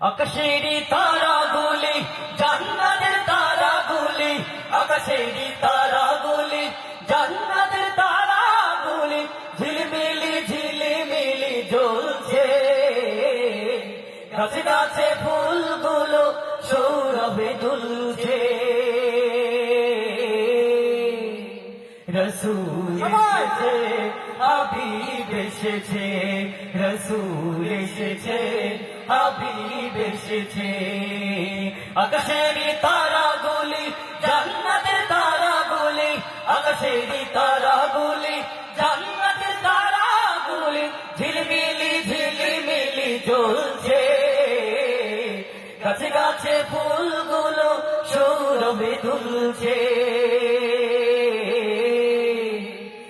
আকাশেরই তারা গুলি জান্নাতের তারা গুলি আকাশেরি তারা গুলি জান্নাতের তারা গুলি ঝিলমিলি, ঝিলিমিলি জ্বলছে। গাছে গাছে ফুলগুলো রসুল এসেছে হাবিব এসেছে রসুল এসেছে হাবিব এসেছে। আকাশেরই তারা গুলি জান্নাতের তারা গুলি আকাশেরই তারা গুলি জান্নাতের তারা গুলি ঝিলমিলি ঝিলিমিলি জ্বলছে। গাছে গাছে ফুলগুলো সৌরভে দুলছে।